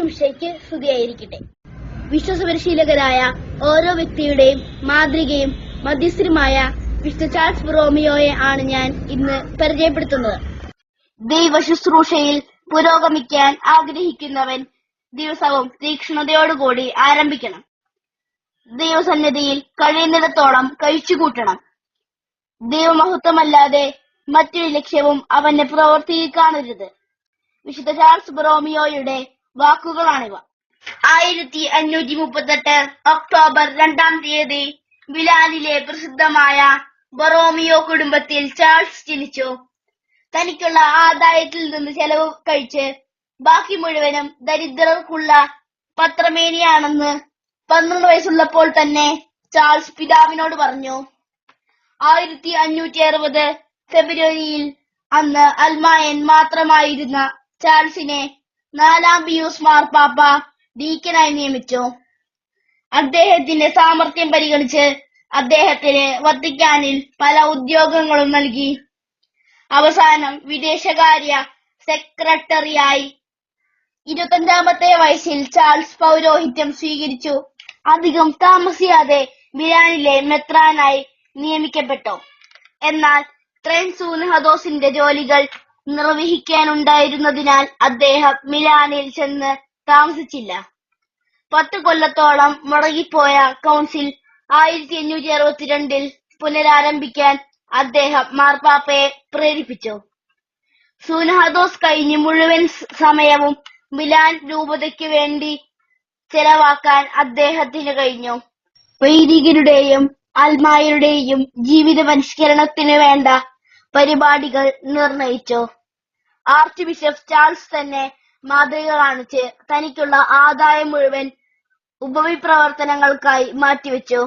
ഉണ്ടായിരിക്കട്ടെ വിശ്വസപരിശീലകരായ ഓരോ വ്യക്തിയുടെയും മാതൃകയും മധ്യസ്ഥരുമായ വിശുദ്ധ ചാൾസ് ബ്രോമിയോയെ ആണ് ഞാൻ ഇന്ന് പരിചയപ്പെടുത്തുന്നത്. ദൈവ ശുശ്രൂഷയിൽ പുരോഗമിക്കാൻ ആഗ്രഹിക്കുന്നവൻ ദിവസവും തീക്ഷ്ണതയോടുകൂടി ആരംഭിക്കണം. ദൈവസന്നിധിയിൽ കഴിയുന്നിടത്തോളം കഴിച്ചുകൂട്ടണം. ദൈവമഹത്വമല്ലാതെ മറ്റൊരു ലക്ഷ്യവും അവന്റെ പ്രവർത്തിയിൽ കാണരുത്. വിശുദ്ധ ചാൾസ് ബ്രോമിയോയുടെ വാക്കുകളാണിവ. ആയിരത്തി അഞ്ഞൂറ്റി മുപ്പത്തെട്ട് ഒക്ടോബർ രണ്ടാം തീയതി മിലാനിലെ പ്രസിദ്ധമായ ബറോമിയോ കുടുംബത്തിൽ ചാൾസ് ജനിച്ചു. തനിക്കുള്ള ആദായത്തിൽ നിന്ന് ചെലവ് കഴിച്ച് ബാക്കി മുഴുവനും ദരിദ്രർക്കുള്ള പത്രമേനിയാണെന്ന് പന്ത്രണ്ട് വയസ്സുള്ളപ്പോൾ തന്നെ ചാൾസ് പിതാവിനോട് പറഞ്ഞു. ആയിരത്തി അഞ്ഞൂറ്റി അറുപത് ഫെബ്രുവരിയിൽ അന്ന് അൽമായൻ മാത്രമായിരുന്ന ചാൾസിനെ നാലാം പിയൂസ് മാർപ്പാപ്പ ഡീക്കനായി നിയമിച്ചു. അദ്ദേഹത്തിന്റെ സാമർഥ്യം പരിഗണിച്ച് അദ്ദേഹത്തിന് വത്തിക്കാനിൽ പല ഉദ്യോഗങ്ങളും നൽകി. അവസാനം വിദേശകാര്യ സെക്രട്ടറിയായി ഇരുപത്തഞ്ചാമത്തെ വയസ്സിൽ ചാൾസ് പൗരോഹിത്യം സ്വീകരിച്ചു. അധികം താമസിയാതെ മിലാനിലെ മെത്രാനായി നിയമിക്കപ്പെട്ടു. എന്നാൽ ട്രെൻസൂൻ ഹദോസിന്റെ ജോലികൾ നിർവഹിക്കാനുണ്ടായിരുന്നതിനാൽ അദ്ദേഹം മിലാനിൽ ചെന്ന് താമസിച്ചില്ല. പത്ത് കൊല്ലത്തോളം മുടങ്ങിപ്പോയ കൗൺസിൽ ആയിരത്തി അഞ്ഞൂറ്റി അറുപത്തിരണ്ടിൽ പുനരാരംഭിക്കാൻ അദ്ദേഹം മാർപ്പാപ്പയെ പ്രേരിപ്പിച്ചു. സൂനഹദോസ് കഴിഞ്ഞ് മുഴുവൻ സമയവും മിലാൻ രൂപതയ്ക്ക് വേണ്ടി ചെലവാക്കാൻ അദ്ദേഹത്തിന് കഴിഞ്ഞു. വൈദികരുടെയും ആത്മായരുടെയും ജീവിത പരിഷ്കരണത്തിനു വേണ്ട പരിപാടികൾ നിർണയിച്ചു. ആർച്ച് ബിഷപ്പ് ചാൾസ് തന്നെ മാതൃക കാണിച്ച് തനിക്കുള്ള ആദായം മുഴുവൻ ഉപവിപ്രവർത്തനങ്ങൾക്കായി മാറ്റിവെച്ചു.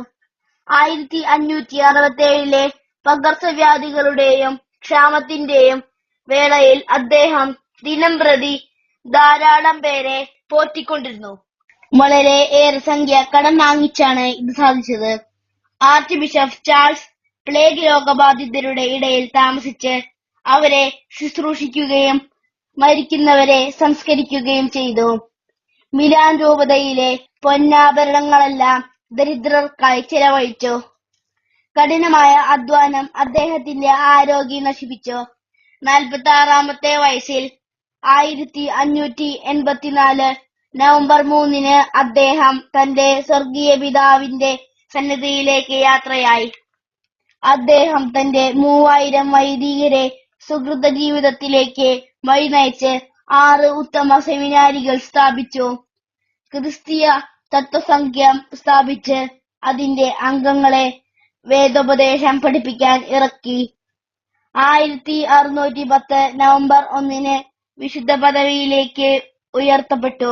ആയിരത്തി അഞ്ഞൂറ്റി അറുപത്തി ഏഴിലെ പകർച്ചവ്യാധികളുടെയും ക്ഷാമത്തിന്റെയും വേളയിൽ അദ്ദേഹം ദിനം പ്രതി ധാരാളം പേരെ പോറ്റിക്കൊണ്ടിരുന്നു. വളരെ ഏറെ സംഖ്യ കടം വാങ്ങിച്ചാണ് ഇത് സാധിച്ചത്. ആർച്ച് ബിഷപ്പ് ചാൾസ് പ്ലേഗ് രോഗബാധിതരുടെ ഇടയിൽ താമസിച്ച് അവരെ ശുശ്രൂഷിക്കുകയും മരിക്കുന്നവരെ സംസ്കരിക്കുകയും ചെയ്തു. മിലാൻ രൂപതയിലെ പൊന്നാഭരണങ്ങളെല്ലാം ദരിദ്രർക്കായി ചെലവഴിച്ചു. കഠിനമായ അധ്വാനം അദ്ദേഹത്തിന്റെ ആരോഗ്യം നശിപ്പിച്ചു. നാൽപ്പത്തി ആറാമത്തെ വയസ്സിൽ ആയിരത്തി അഞ്ഞൂറ്റി എൺപത്തിനാല് നവംബർ മൂന്നിന് അദ്ദേഹം തന്റെ സ്വർഗീയ പിതാവിന്റെ സന്നിധിയിലേക്ക് യാത്രയായി. അദ്ദേഹം തന്റെ മൂവായിരം വൈദികരെ സുഹൃത ജീവിതത്തിലേക്ക് വഴി നയിച്ച് ആറ് ഉത്തമ സെമിനാരികൾ സ്ഥാപിച്ചു. ക്രിസ്തീയ തത്വസംഖ്യം സ്ഥാപിച്ച് അതിന്റെ അംഗങ്ങളെ വേദോപദേശം പഠിപ്പിക്കാൻ ഇറക്കി. ആയിരത്തി അറുന്നൂറ്റി പത്ത് നവംബർ ഒന്നിന് വിശുദ്ധ പദവിയിലേക്ക് ഉയർത്തപ്പെട്ടു.